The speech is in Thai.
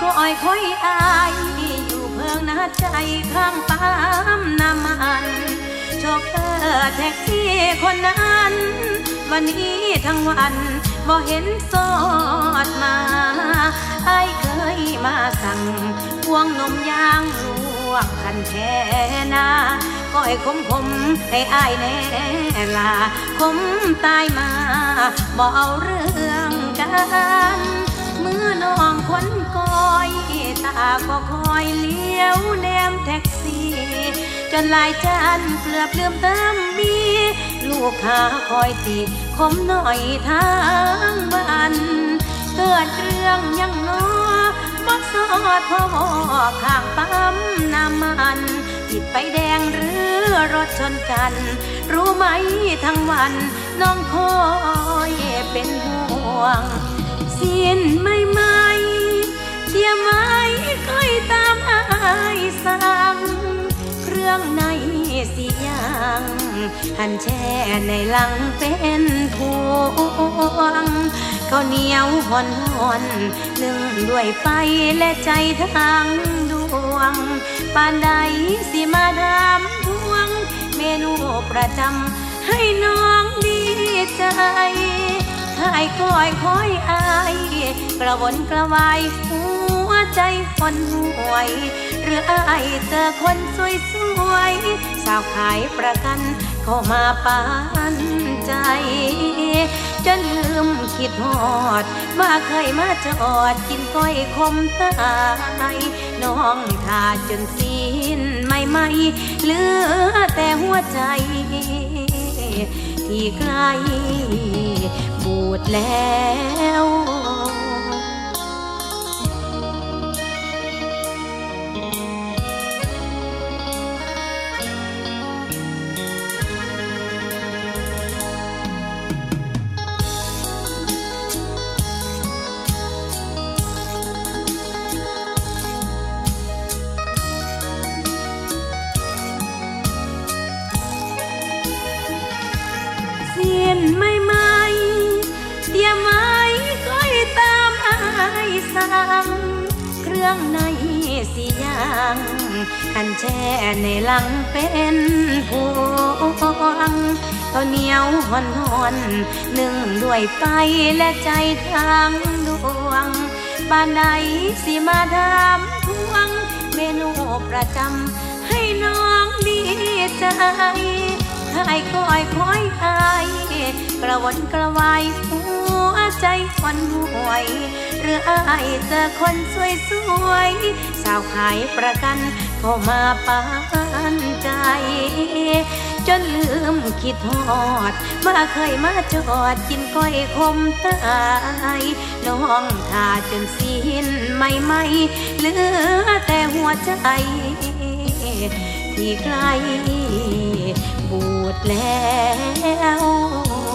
คอยอายอยู่เพิงนาใจข้างปั๊มน้ำมันโชคเตอร์แท็กซี่คนนั้น วันนี้ทั้งวันบ่เห็นสอดมาไอเคยมาสั่งพวงนมยางลวกคันแท่นาก้อยคมคมให้อายแน่ลาคมตายมาบ่เอาเรื่องกัน เมื่อน้อง ก็คอยเลี้ยวแนมแท็กซี่ จนลายจานเกลือบเลื่อมเติมมีลูกค้าคอยติคมหน่อยทางบ้านเกิดเรื่องยังน้อบักสอดพ่อข้างปั๊มน้ำมันติดไฟแดงหรือรถชนกัน รู้ไหมทั้งวันน้องคอยเป็นห่วง สิ้นไม่ไม่เทียมไว้ค่อยตามอายสั่งเครื่องในสียางหันแช่ในลังเป็นพวงข้าวเหนียวหอนหอนนึ่งด้วยไฟและใจทั้งดวงปานใดสิมาดามทวง เมนูประจำให้น้องดีใจขายคอยคอยอาย กระวนกระวายหั วใจคนห่วยหรืออายเจอคนสวยสวยสาวขายประกันเข้ามาปานใจ จนลืมคิดหอด ว่าเคยมาจอดกินก้อยคมตายน้องทาจนสิ้นไม่ไม่เหลือแต่หัวใจ ที่ใกล้บูดแล้ว สั่งเครื่องในสียางขันแช่ในลังเป็นพวงข้าวเหนียวหอนหอนๆนึ่งด้วยไฟและใจทางดวง บ้านใดสิมาดามทวง เมนูประจำให้น้องดีใจหายคอยคอยอายกระวนกระวายหัว ใจคนห่วย หรืออายเจอคนสวยสวยสาวขายประกันเข้ามาปานใจ จนลืมคิดฮอดว่าเคยมาจอดกินก้อยคมตายน้องทาจนสิ้นไม่ไม่เหลือแต่หัวใจที่ใกล้บูดแล้ว